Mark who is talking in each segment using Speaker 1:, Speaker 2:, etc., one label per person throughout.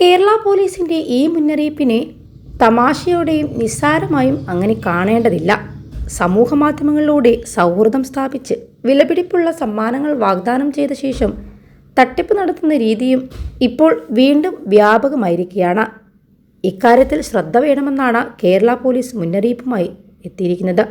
Speaker 1: കേരള പോലീസിന്റെ ഈ മുന്നറിയിപ്പിനെ തമാശയോടെയും നിസ്സാരമായും അങ്ങനെ കാണേണ്ടതില്ല. സമൂഹ മാധ്യമങ്ങളിലൂടെ സൗഹൃദം സ്ഥാപിച്ച് വിലപിടിപ്പുള്ള സമ്മാനങ്ങൾ വാഗ്ദാനം ചെയ്ത ശേഷം തട്ടിപ്പ് നടത്തുന്ന രീതിയും ഇപ്പോൾ വീണ്ടും വ്യാപകമായിരിക്കുകയാണ്. ഇക്കാര്യത്തിൽ ശ്രദ്ധ വേണമെന്നാണ് കേരള പോലീസ് മുന്നറിയിപ്പുമായി എത്തിയിരിക്കുന്നത്.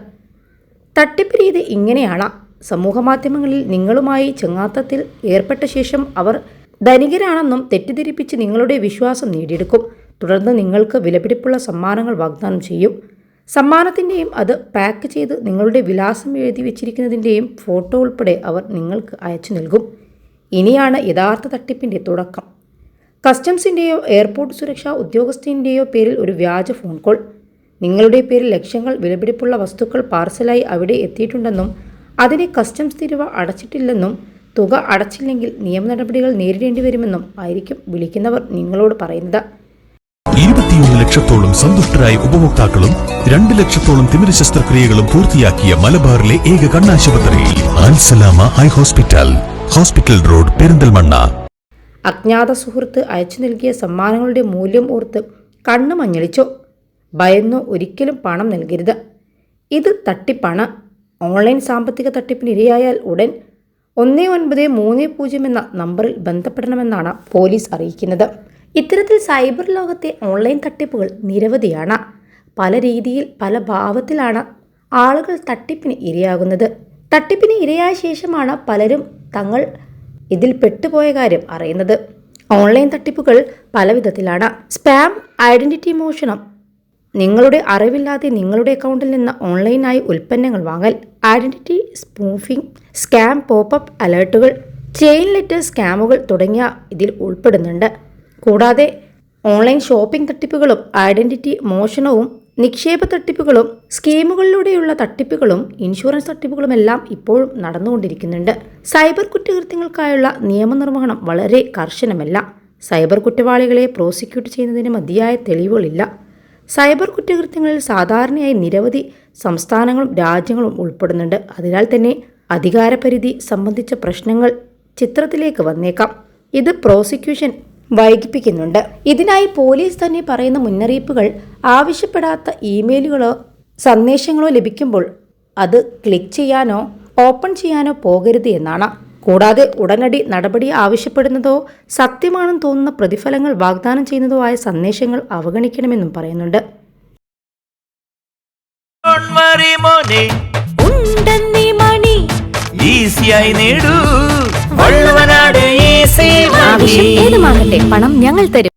Speaker 1: തട്ടിപ്പ് രീതി ഇങ്ങനെയാണ്. സമൂഹമാധ്യമങ്ങളിൽ നിങ്ങളുമായി ചങ്ങാത്തത്തിൽ ഏർപ്പെട്ട ശേഷം അവർ ധനികരാണെന്നും തെറ്റിദ്ധരിപ്പിച്ച് നിങ്ങളുടെ വിശ്വാസം നേടിയെടുക്കും. തുടർന്ന് നിങ്ങൾക്ക് വിലപിടിപ്പുള്ള സമ്മാനങ്ങൾ വാഗ്ദാനം ചെയ്യും. സമ്മാനത്തിന്റെയും അത് പാക്ക് ചെയ്ത് നിങ്ങളുടെ വിലാസം എഴുതി വെച്ചിരിക്കുന്നതിന്റെയും ഫോട്ടോ ഉൾപ്പെടെ അവർ നിങ്ങൾക്ക് അയച്ചു നൽകും. ഇനിയാണ് യഥാർത്ഥ തട്ടിപ്പിന്റെ തുടക്കം. കസ്റ്റംസിന്റെയോ എയർപോർട്ട് സുരക്ഷാ ഉദ്യോഗസ്ഥന്റെയോ പേരിൽ ഒരു വ്യാജ ഫോൺ കോൾ. നിങ്ങളുടെ പേരിൽ ലക്ഷങ്ങൾ വിലപിടിപ്പുള്ള വസ്തുക്കൾ പാർസലായി അവിടെ എത്തിയിട്ടുണ്ടെന്നും അതിനെ കസ്റ്റംസ് തിരുവ അടച്ചിട്ടില്ലെന്നും തുക അടച്ചില്ലെങ്കിൽ നിയമ നടപടികൾ നേരിടേണ്ടി വരുമെന്നും ആയിരിക്കും വിളിക്കുന്നവർ നിങ്ങളോട് പറയുന്നത്.
Speaker 2: ഇരുപത്തിയൊന്ന് ലക്ഷത്തോളം സന്തുഷ്ടരായ ഉപഭോക്താക്കളും രണ്ട് ലക്ഷത്തോളം തിമിര ശസ്ത്രക്രിയകളും പൂർത്തിയാക്കിയ മലബാറിലെ ഏക കണ്ണാശുപത്രി ആൻസലാമ eye hospital hospital road Perinthalmanna.
Speaker 1: അജ്ഞാത സുഹൃത്ത് അയച്ചു നൽകിയ സമ്മാനങ്ങളുടെ മൂല്യം ഓർത്ത് കണ്ണു മഞ്ഞളിച്ചോ. ഭയന്നോ ഒരിക്കലും പണം നൽകരുത്. ഇത് തട്ടിപ്പാണ്. ഓൺലൈൻ സാമ്പത്തിക തട്ടിപ്പിന് ഇരയായാൽ ഉടൻ ഒന്ന് ഒൻപത് മൂന്ന് പൂജ്യം എന്ന നമ്പറിൽ ബന്ധപ്പെടണമെന്നാണ് പോലീസ് അറിയിക്കുന്നത്. ഇത്തരത്തിൽ സൈബർ ലോകത്തെ ഓൺലൈൻ തട്ടിപ്പുകൾ നിരവധിയാണ്. പല രീതിയിൽ പല ഭാവത്തിലാണ് ആളുകൾ തട്ടിപ്പിന് ഇരയാകുന്നത്. തട്ടിപ്പിന് ഇരയായ ശേഷമാണ് പലരും തങ്ങൾ ഇതിൽ പെട്ടുപോയ കാര്യം അറിയുന്നത്. ഓൺലൈൻ തട്ടിപ്പുകൾ പല വിധത്തിലാണ്. സ്പാം ഐഡന്റിറ്റി മോഷണം നിങ്ങളുടെ അറിവില്ലാതെ നിങ്ങളുടെ അക്കൗണ്ടിൽ നിന്ന് ഓൺലൈനായി ഉൽപ്പന്നങ്ങൾ വാങ്ങൽ ഐഡന്റിറ്റി സ്പൂഫിംഗ് സ്കാം പോപ്പപ്പ് അലേർട്ടുകൾ ചെയിൻ ലെറ്റർ സ്കാമുകൾ തുടങ്ങിയ ഇതിൽ ഉൾപ്പെടുന്നുണ്ട്. കൂടാതെ ഓൺലൈൻ ഷോപ്പിംഗ് തട്ടിപ്പുകളും ഐഡന്റിറ്റി മോഷണവും നിക്ഷേപ തട്ടിപ്പുകളും സ്കീമുകളിലൂടെയുള്ള തട്ടിപ്പുകളും ഇൻഷുറൻസ് തട്ടിപ്പുകളുമെല്ലാം ഇപ്പോഴും നടന്നുകൊണ്ടിരിക്കുന്നുണ്ട്. സൈബർ കുറ്റകൃത്യങ്ങൾക്കായുള്ള നിയമനിർവഹണം വളരെ കർശനമല്ല. സൈബർ കുറ്റവാളികളെ പ്രോസിക്യൂട്ട് ചെയ്യുന്നതിന് മതിയായ തെളിവുകളില്ല. സൈബർ കുറ്റകൃത്യങ്ങളിൽ സാധാരണയായി നിരവധി സംസ്ഥാനങ്ങളും രാജ്യങ്ങളും ഉൾപ്പെടുന്നുണ്ട്. അതിനാൽ തന്നെ അധികാരപരിധി സംബന്ധിച്ച പ്രശ്നങ്ങൾ ചിത്രത്തിലേക്ക് വന്നേക്കാം. ഇത് പ്രോസിക്യൂഷൻ വൈകിപ്പിക്കുന്നുണ്ട്. ഇതിനായി പോലീസ് തന്നെ പറയുന്ന മുന്നറിയിപ്പുകൾ ആവശ്യപ്പെടാത്ത ഇമെയിലുകളോ സന്ദേശങ്ങളോ ലഭിക്കുമ്പോൾ അത് ക്ലിക്ക് ചെയ്യാനോ ഓപ്പൺ ചെയ്യാനോ പോകരുത് എന്നാണ്. കൂടാതെ ഉടനടി നടപടി ആവശ്യപ്പെടുന്നതോ സത്യമാണെന്ന് തോന്നുന്ന പ്രതിഫലങ്ങൾ വാഗ്ദാനം ചെയ്യുന്നതോ ആയ സന്ദേശങ്ങൾ അവഗണിക്കണമെന്നും പറയുന്നുണ്ട്.
Speaker 3: ആവശ്യം ഏതുമാകട്ടെ പണം ഞങ്ങൾ തരും.